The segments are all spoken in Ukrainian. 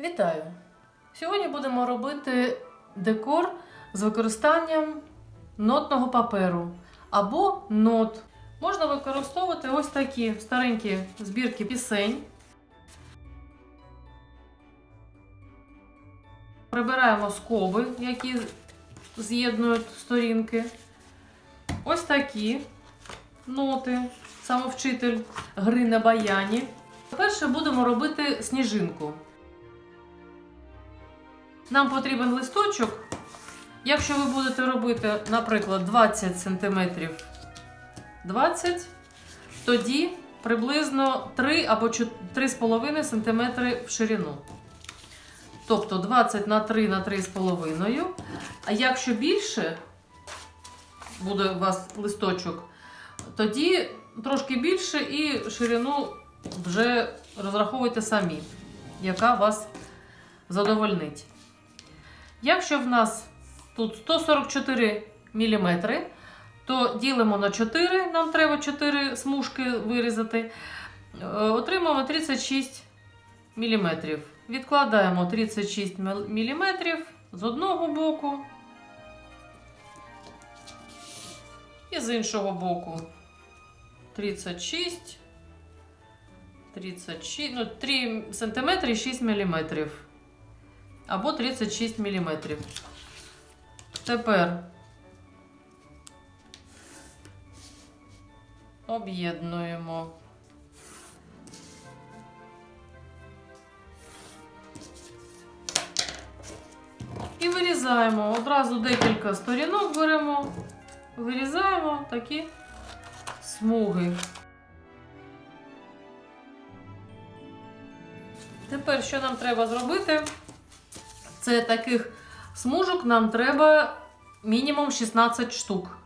Вітаю! Сьогодні будемо робити декор з використанням нотного паперу або нот. Можна використовувати ось такі старенькі збірки пісень. Прибираємо скоби, які з'єднують сторінки. Ось такі ноти, самовчитель гри на баяні. Перше будемо робити сніжинку. Нам потрібен листочок. Якщо ви будете робити, наприклад, 20 см 20, тоді приблизно 3 або 3,5 см в ширину. Тобто 20 на 3 на 3,5. А якщо більше буде у вас листочок, тоді трошки більше і ширину вже розраховуйте самі, яка вас задовольнить. Якщо в нас тут 144 мм, то ділимо на 4, нам треба 4 смужки вирізати, е, отримаємо 36 мм. Відкладаємо 36 мм з одного боку і з іншого боку. 36, 36, ну 3 см і 6 мм або 36 мм. Тепер об'єднуємо. І вирізаємо. Одразу декілька сторінок беремо, вирізаємо такі смуги. Тепер що нам треба зробити? Це таких смужок нам треба мінімум 16 штук.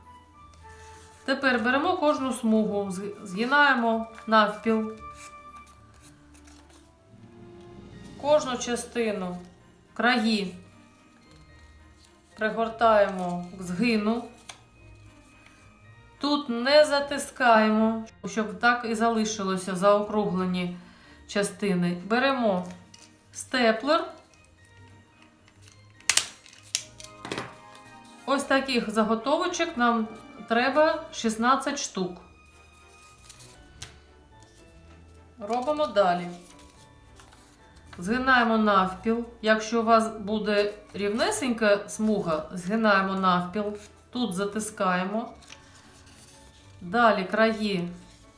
Тепер беремо кожну смугу, згинаємо навпіл. Кожну частину краї пригортаємо к згину. Тут не затискаємо, щоб так і залишилося заокруглені частини. Беремо степлер. Ось таких заготовочок нам треба 16 штук. Робимо далі. Згинаємо навпіл. Якщо у вас буде рівнесенька смуга, згинаємо навпіл. Тут затискаємо. Далі краї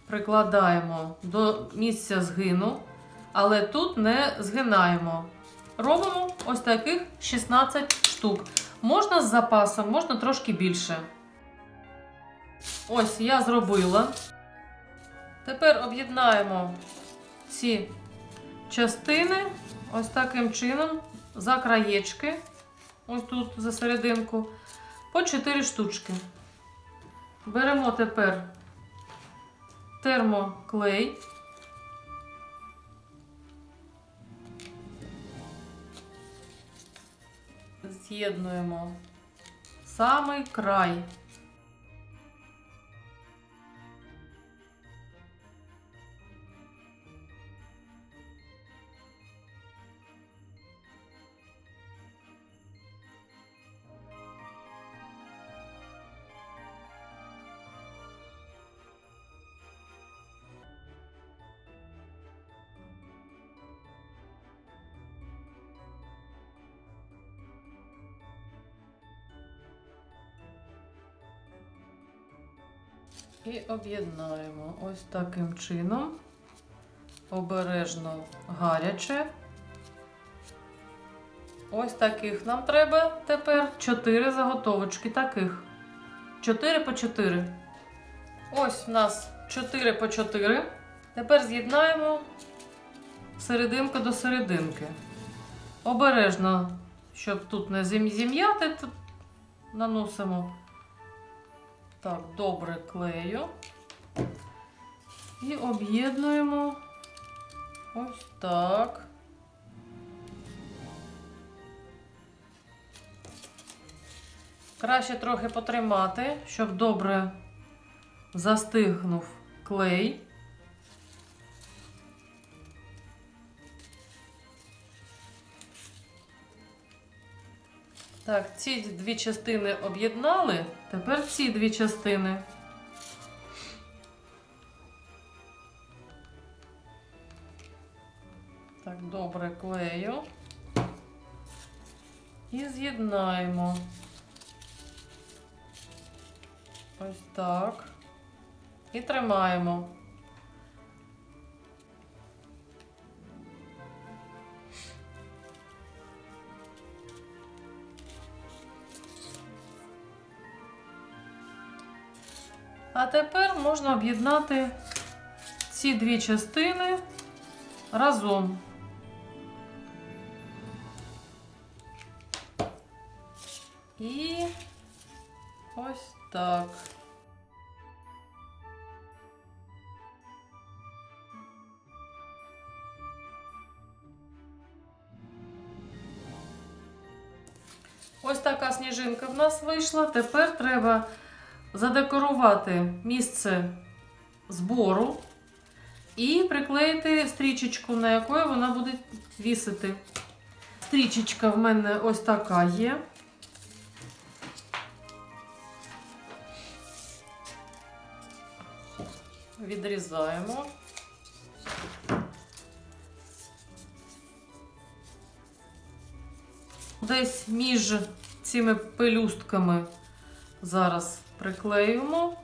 прикладаємо до місця згину, але тут не згинаємо. Робимо ось таких 16 штук. Можна з запасом, можна трошки більше. Ось я зробила. Тепер об'єднаємо ці частини ось таким чином за краєчки, ось тут за серединку, по 4 штучки. Беремо тепер термоклей. З'єднуємо самий край. І об'єднаємо ось таким чином. Обережно гаряче. Ось таких нам треба тепер 4 заготовочки таких. 4 по 4. Ось у нас 4 по 4. Тепер з'єднаємо серединку до серединки. Обережно, щоб тут не зім'яти, наносимо так, добре клею. І об'єднуємо ось так. Краще трохи потримати, щоб добре застигнув клей. Так, ці дві частини об'єднали. Тепер ці дві частини. Так, добре клею. І з'єднаємо. Ось так. І тримаємо. А тепер можна об'єднати ці дві частини разом. І ось так. Ось така сніжинка в нас вийшла. Тепер треба задекорувати місце збору і приклеїти стрічечку, на якої вона буде вісити. Стрічечка в мене ось така є. Відрізаємо. Десь між цими пелюстками зараз приклеюємо.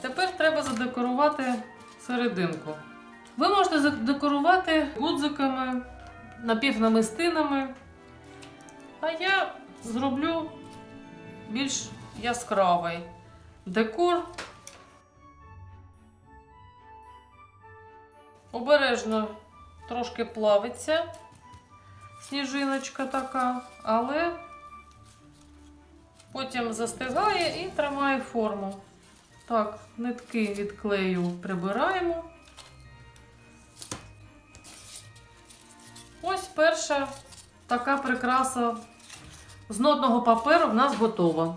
Тепер треба задекорувати серединку. Ви можете задекорувати гудзиками, напівнамистинами, а я зроблю більш яскравий декор. Обережно трошки плавиться сніжиночка така, але потім застигає і тримає форму. Так, нитки від клею прибираємо. Ось перша така прикраса з нотного паперу в нас готова.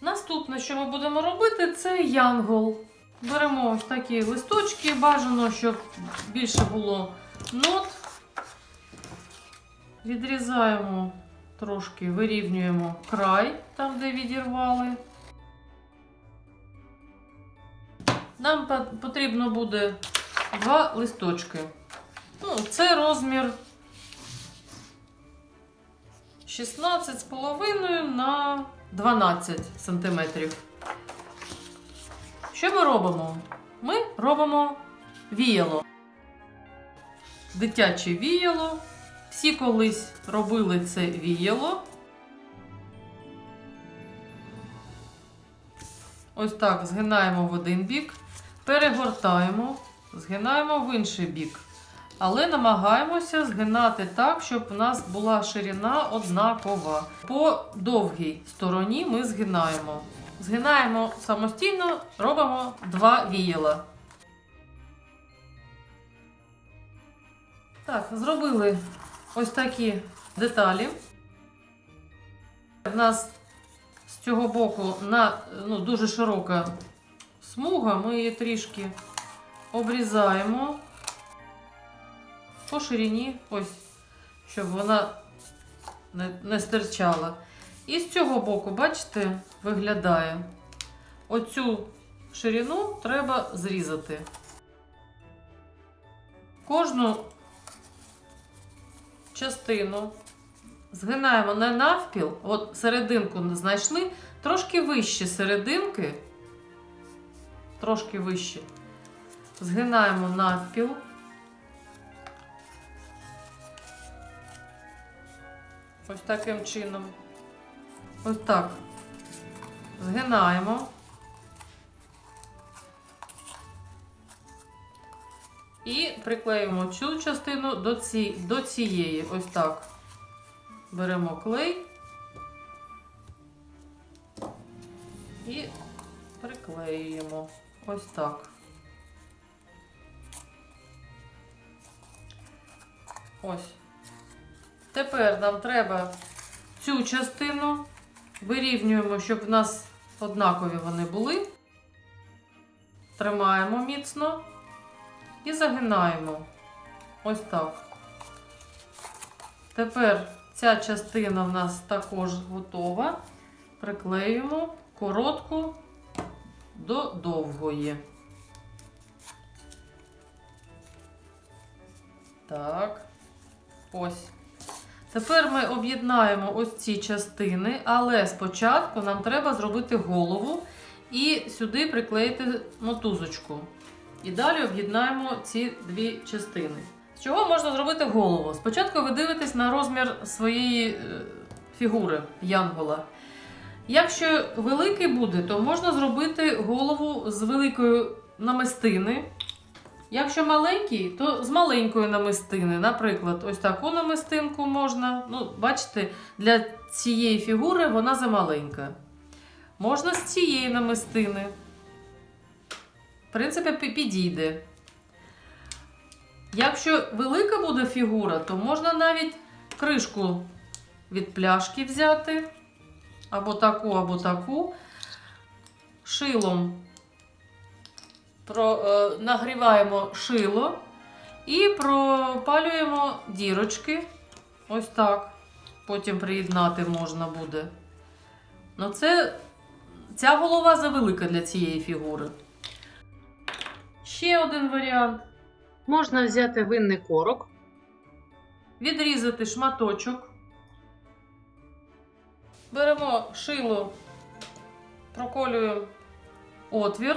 Наступне, що ми будемо робити, це янгол. Беремо ось такі листочки, бажано, щоб більше було нот. Відрізаємо трошки, вирівнюємо край, там, де відірвали. Нам потрібно буде два листочки. Ну, це розмір 16,5 на 12 сантиметрів. Що ми робимо? Ми робимо віяло. Дитяче віяло. Всі колись робили це віяло. Ось так згинаємо в один бік, перегортаємо, згинаємо в інший бік. Але намагаємося згинати так, щоб у нас була ширина однакова. По довгій стороні ми згинаємо. Згинаємо самостійно, робимо два віяла. Так, зробили ось такі деталі. У нас з цього боку на, ну, дуже широка смуга, ми її трішки обрізаємо по ширині, ось, щоб вона не, не стирчала. І з цього боку, бачите, виглядає. Оцю ширину треба зрізати. Кожну частину згинаємо не навпіл, от серединку знайшли, трошки вище серединки, трошки вище. Згинаємо навпіл. Ось таким чином. Ось так. Згинаємо. І приклеїмо цю частину до, ці, до цієї. Ось так. Беремо клей і приклеюємо. Ось так. Ось. Тепер нам треба цю частину вирівнюємо, щоб в нас однакові вони були. Тримаємо міцно і загинаємо. Ось так. Тепер ця частина в нас також готова. Приклеюємо коротку до довгої. Так. Ось. Тепер ми об'єднаємо ось ці частини, але спочатку нам треба зробити голову і сюди приклеїти мотузочку. І далі об'єднаємо ці дві частини. З чого можна зробити голову? Спочатку ви дивитесь на розмір своєї е, фігури янгола. Якщо великий буде, то можна зробити голову з великої намистини. Якщо маленький, то з маленької намистини. Наприклад, ось таку намистинку можна. Ну, бачите, для цієї фігури вона замаленька. Можна з цієї намистини. В принципі, підійде. Якщо велика буде фігура, то можна навіть кришку від пляшки взяти. Або таку, або таку. Шилом про, е, нагріваємо шило і пропалюємо дірочки. Ось так. Потім приєднати можна буде. Ну, це ця голова завелика для цієї фігури. Ще один варіант. Можна взяти винний корок, відрізати шматочок. Беремо шило, проколюємо отвір.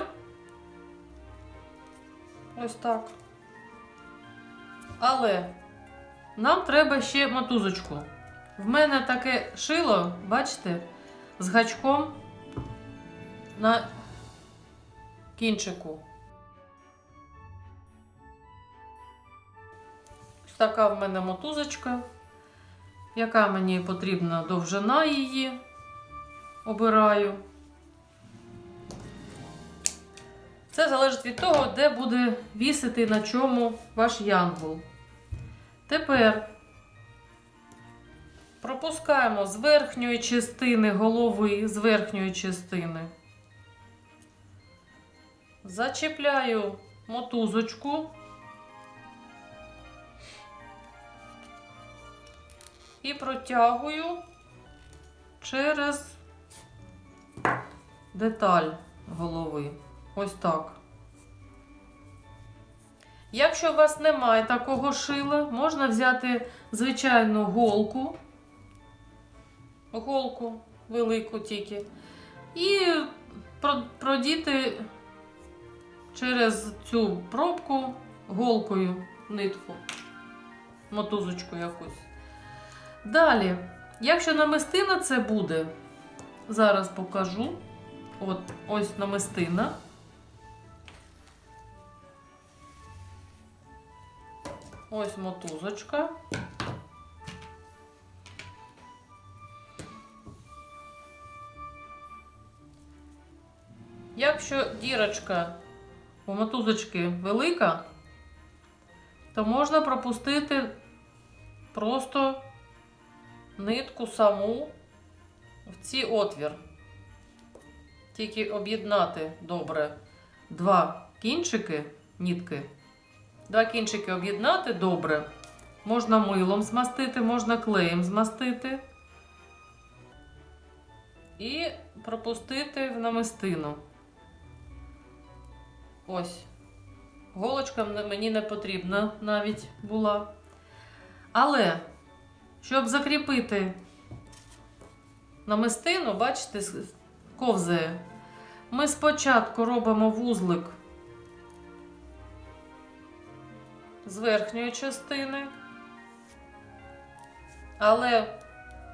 Ось так. Але нам треба ще мотузочку. В мене таке шило, бачите, з гачком на кінчику. Ось така в мене мотузочка, яка мені потрібна довжина її. Обираю. Це залежить від того, де буде вісити на чому ваш янгол. Тепер пропускаємо з верхньої частини голови, з верхньої частини. Зачіпляю мотузочку. І протягую через деталь голови. Ось так. Якщо у вас немає такого шила, можна взяти звичайну голку, голку велику тільки, і продіти через цю пробку голкою нитку, мотузочку якусь. Далі, якщо намистина це буде, зараз покажу. От ось намистина. Ось мотузочка. Якщо дірочка у мотузочки велика, то можна пропустити просто нитку саму в цей отвір. Тільки об'єднати добре два кінчики нітки. Два кінчики об'єднати добре. Можна милом змастити, можна клеєм змастити. І пропустити в намистину. Ось. Голочка мені не потрібна навіть була. Але, щоб закріпити намистину, бачите, ковзає. Ми спочатку робимо вузлик з верхньої частини. Але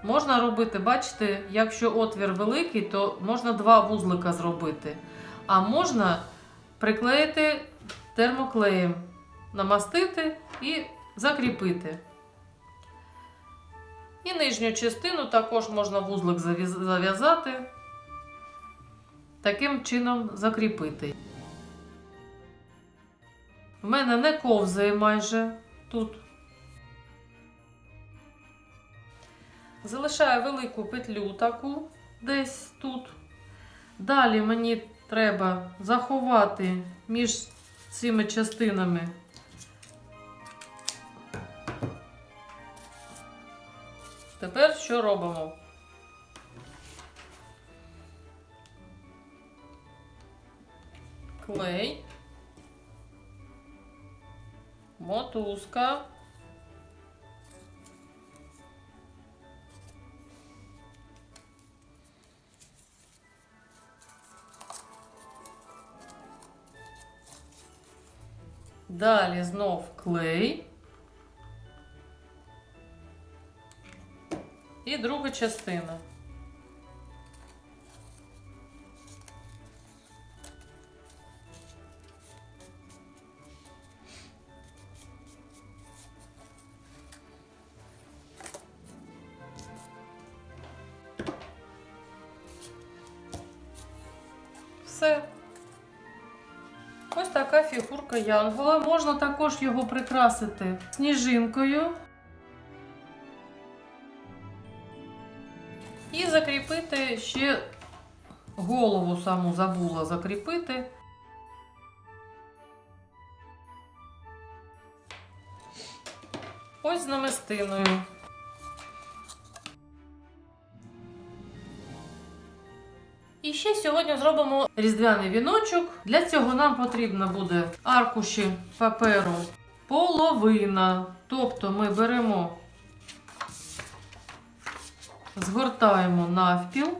можна робити, бачите, якщо отвір великий, то можна два вузлика зробити. А можна приклеїти термоклеєм, намастити і закріпити. І нижню частину також можна вузлик зав'язати, таким чином закріпити. В мене не ковзає майже тут. Залишаю велику петлю таку десь тут. Далі мені треба заховати між цими частинами. Тепер що робимо? Клей, мотузка. Далі знов клей. І друга частина. Все. Ось така фігурка Янгола. Можна також його прикрасити сніжинкою. І закріпити ще голову саму забула закріпити. Ось з намистиною. І ще сьогодні зробимо різдвяний віночок. Для цього нам потрібно буде аркуші паперу половина. Тобто ми беремо, згортаємо навпіл.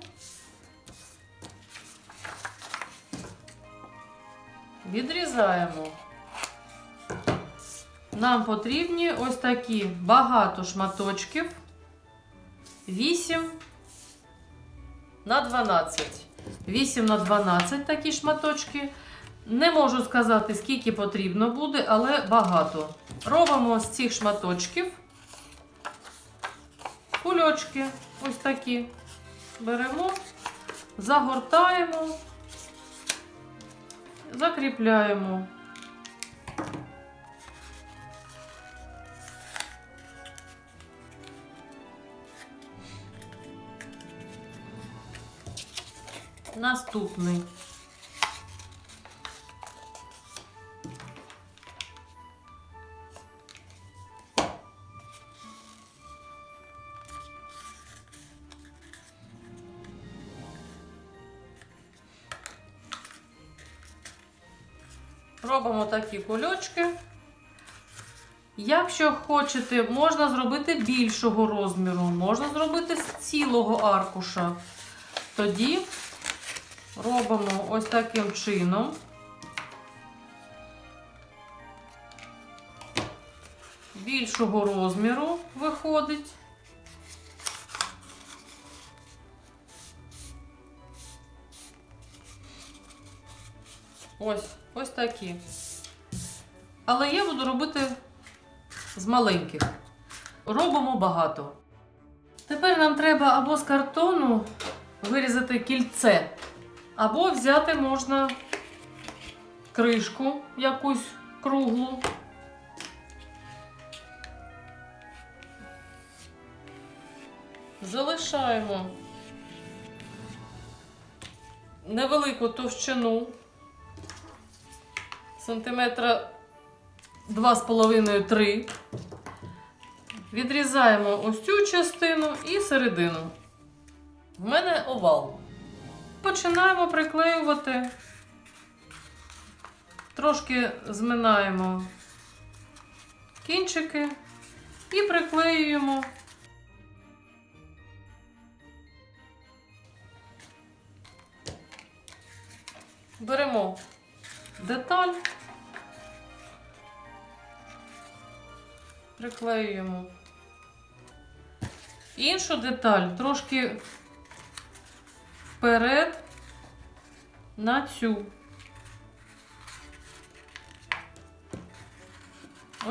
Відрізаємо. Нам потрібні ось такі багато шматочків. 8 на 12. 8 на 12 такі шматочки. Не можу сказати, скільки потрібно буде, але багато. Робимо з цих шматочків кульочки ось такі. Беремо, загортаємо, закріпляємо. Наступний. Робимо такі кульочки. Якщо хочете, можна зробити більшого розміру, можна зробити з цілого аркуша. Тоді робимо ось таким чином. Більшого розміру виходить. Ось, ось такі. Але я буду робити з маленьких. Робимо багато. Тепер нам треба або з картону вирізати кільце, або взяти можна кришку якусь круглу. Залишаємо невелику товщину сантиметра 2,5-3. Відрізаємо ось цю частину і середину. В мене овал. Починаємо приклеювати. Трошки зминаємо кінчики і приклеюємо. Беремо деталь, приклеюємо. Іншу деталь трошки вперед на цю.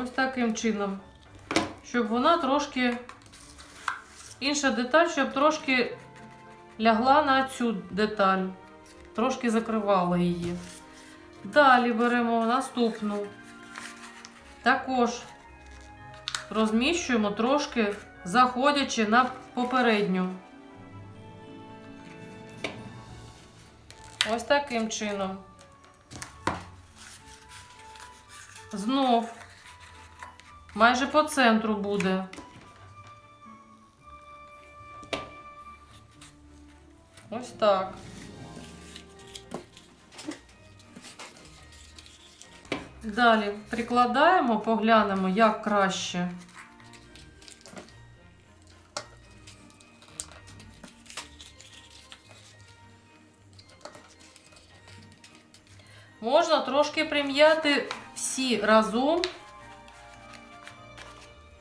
Ось таким чином, щоб вона трошки, інша деталь, щоб трошки лягла на цю деталь, трошки закривала її. Далі беремо наступну. Також розміщуємо трошки, заходячи на попередню. Ось таким чином. Знов. Майже по центру буде. Ось так. Далі прикладаємо, поглянемо, як краще. Трошки прим'яти всі разом.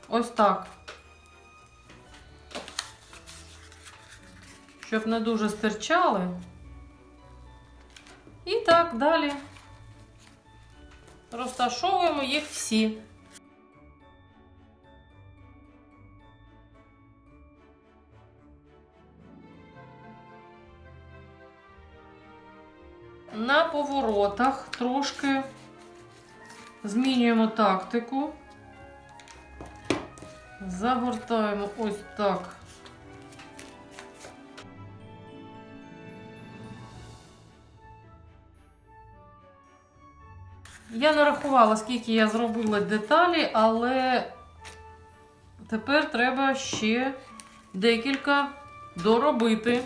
Ось так. Щоб не дуже стирчали. І так далі. Розташовуємо їх всі. Поворотах трошки змінюємо тактику. Загортаємо ось так. Я не рахувала, скільки я зробила деталі, але тепер треба ще декілька доробити.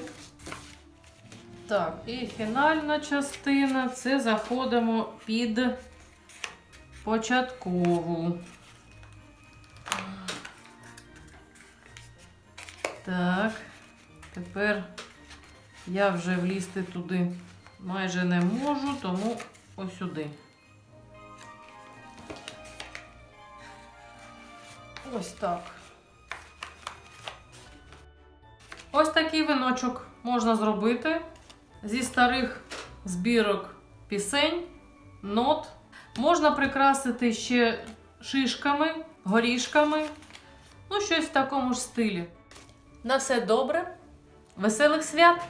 Так, і фінальна частина це заходимо під початкову. Так, тепер я вже влізти туди майже не можу, тому ось сюди. Ось так. Ось такий віночок можна зробити зі старих збірок пісень, нот. Можна прикрасити ще шишками, горішками, ну, щось в такому ж стилі. На все добре, веселих свят!